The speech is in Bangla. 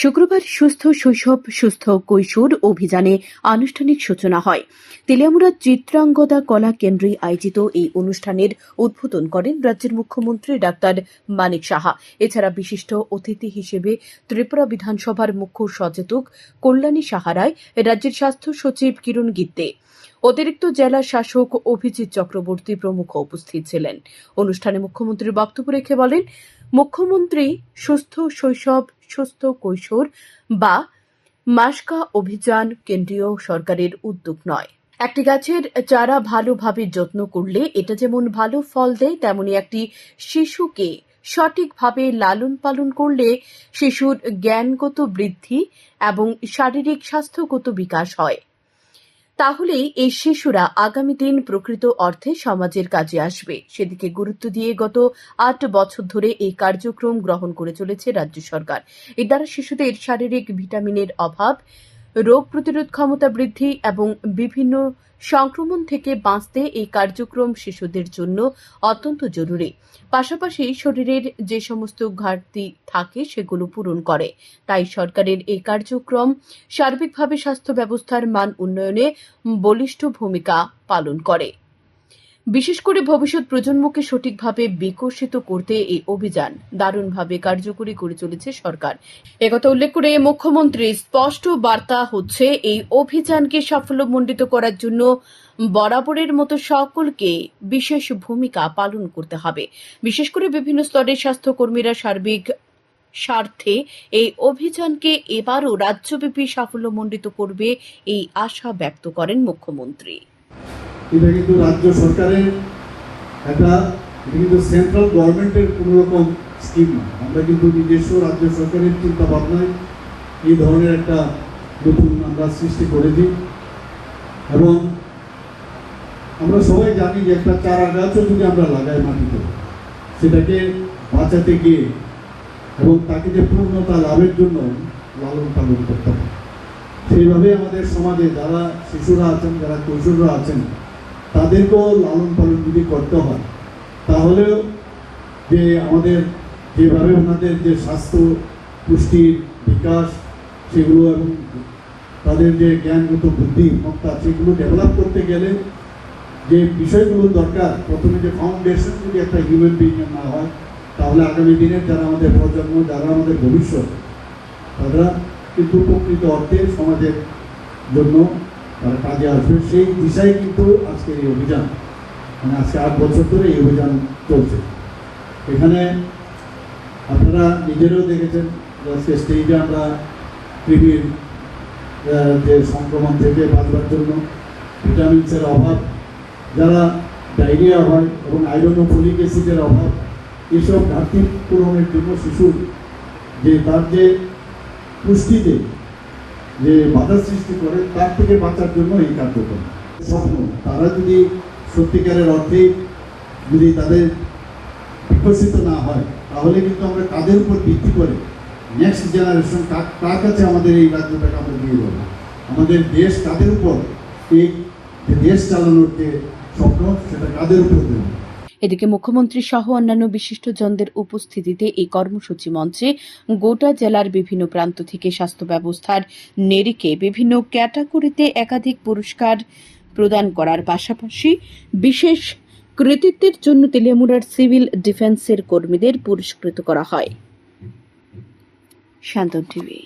শুক্রবার সুস্থ, শৈশব, সুস্থ কৈশোর অভিযানে আনুষ্ঠানিক সূচনা হয়। তেলিয়ামুড়া চিত্রাঙ্গদা কলা কেন্দ্রে আয়োজিত এই অনুষ্ঠানের উদ্বোধন করেন রাজ্যের মুখ্যমন্ত্রী ডাক্তার মানিক সাহা। এছাড়া বিশিষ্ট অতিথি হিসেবে ত্রিপুরা বিধানসভার মুখ্য সচেতক কল্যাণী সাহারায় রাজ্যের স্বাস্থ্য সচিব কিরণ গিত্তে। অতিরিক্ত জেলা শাসক অভিজিৎ চক্রবর্তী প্রমুখ উপস্থিত ছিলেন। অনুষ্ঠানে মুখ্যমন্ত্রীর বক্তব্য রেখে বলেন মুখ্যমন্ত্রী সুস্থ শৈশব, সুস্থ কৈশোর বা মাসকা অভিযান কেন্দ্রীয় সরকারের উদ্যোগ নয়। একটি গাছের চারা ভালোভাবে যত্ন করলে এটা যেমন ভালো ফল দেয়, তেমনি একটি শিশুকে সঠিকভাবে লালন পালন করলে শিশুর জ্ঞানগত বৃদ্ধি এবং শারীরিক স্বাস্থ্যগত বিকাশ হয়। তাহলেই এই শিশুরা আগামী দিন প্রকৃত অর্থে সমাজের কাজে আসবে। সেদিকে গুরুত্ব দিয়ে গত আট বছর ধরে এই কার্যক্রম গ্রহণ করে চলেছে রাজ্য সরকার। এর দ্বারা শিশুদের শারীরিক ভিটামিনের অভাব রোগ প্রতিরোধ ক্ষমতা বৃদ্ধি এবং বিভিন্ন সংক্রমণ থেকে বাঁচতে এই কার্যক্রম শিশুদের জন্য অত্যন্ত জরুরি। পাশাপাশি শরীরের যে সমস্ত ঘাটতি থাকে সেগুলো পূরণ করে। তাই সরকারের এই কার্যক্রম সার্বিকভাবে স্বাস্থ্য ব্যবস্থার মান উন্নয়নে বলিষ্ঠ ভূমিকা পালন করে। বিশেষ করে ভবিষ্যৎ প্রজন্মকে সঠিকভাবে বিকশিত করতে এই অভিযান দারুণভাবে কার্যকরী করে চলেছে সরকার। একথা উল্লেখ করে মুখ্যমন্ত্রী স্পষ্ট বার্তা হচ্ছে, এই অভিযানকে সাফল্যমণ্ডিত করার জন্য বরাবরের মতো সকলকে বিশেষ ভূমিকা পালন করতে হবে। বিশেষ করে বিভিন্ন স্তরের স্বাস্থ্যকর্মীরা সার্বিক স্বার্থে এই অভিযানকে এবারও রাজ্যব্যাপী সাফল্যমণ্ডিত করবে এই আশা ব্যক্ত করেন মুখ্যমন্ত্রী। এটা কিন্তু রাজ্য সরকারের একটা, এটা কিন্তু সেন্ট্রাল গভর্নমেন্টের কোনো রকম স্কিম না। আমরা কিন্তু নিজস্ব রাজ্য সরকারের চিন্তা ভাবনায় এই ধরনের একটা নতুন আমরা সৃষ্টি করেছি। এবং আমরা সবাই জানি যে একটা চারা গাছও যদি আমরা লাগাই মাটিতে, সেটাকে বাঁচাতে গিয়ে এবং তাকে যে পূর্ণতা লাভের জন্য লালন পালন করতে হবে। সেইভাবে আমাদের সমাজে যারা শিশুরা আছেন, যারা কৈশোররা আছেন তাদেরকেও লালন পালন যদি করতে হয় তাহলেও যে আমাদের যেভাবে ওনাদের যে স্বাস্থ্য পুষ্টির বিকাশ সেগুলো এবং তাদের যে জ্ঞানগত বুদ্ধি বুদ্ধিমত্তা সেগুলো ডেভেলপ করতে গেলে যে বিষয়গুলো দরকার, প্রথমে যে ফাউন্ডেশন যদি একটা হিউম্যান বিং না হয়, তাহলে আগামী দিনের যারা আমাদের প্রজন্ম, যারা আমাদের ভবিষ্যৎ, তারা কিন্তু প্রকৃত অর্থে সমাজের জন্য তারা কাজে আসবে। সেই দিশায় কিন্তু আজকের এই অভিযান মানে আজকে আট বছর ধরে এই অভিযান চলছে। এখানে আপনারা নিজেরাও দেখেছেন আজকে স্টেজে আমরা আহ, যে সংক্রমণ থেকে বাঁচবার জন্য ভিটামিনসের অভাব যারা ডায়রিয়া হয় এবং আয়রন ও ফলিক অ্যাসিডের অভাব এসব ঘাটতি পূরণের জন্য শিশুর যে তার যে পুষ্টিতে যে বাধা সৃষ্টি করে, তার থেকে বাঁচার জন্য এই কার্যক্রম। স্বপ্ন তারা যদি সত্যিকারের অর্থে যদি তাদের বিকশিত না হয়, তাহলে কিন্তু আমরা কাদের উপর ভিত্তি করে নেক্সট জেনারেশন কার কাছে আমাদের এই রাজ্যটাকে আমরা দিয়ে দেবো আমাদের দেশ কাদের উপর? এই দেশ চালানোর যে স্বপ্ন, সেটা কাদের উপর দেবো? এদিকে মুখ্যমন্ত্রী সহ অন্যান্য বিশিষ্টজনদের উপস্থিতিতে এই কর্মসূচি মঞ্চে গোটা জেলার বিভিন্ন প্রান্ত থেকে স্বাস্থ্য ব্যবস্থার নেরিকে বিভিন্ন ক্যাটাগরিতে একাধিক পুরস্কার প্রদান করার পাশাপাশি বিশেষ কৃতিত্বের জন্য তেলিয়ামুড়ার সিভিল ডিফেন্সের কর্মীদের পুরস্কৃত করা হয়। শান্তন টিভি।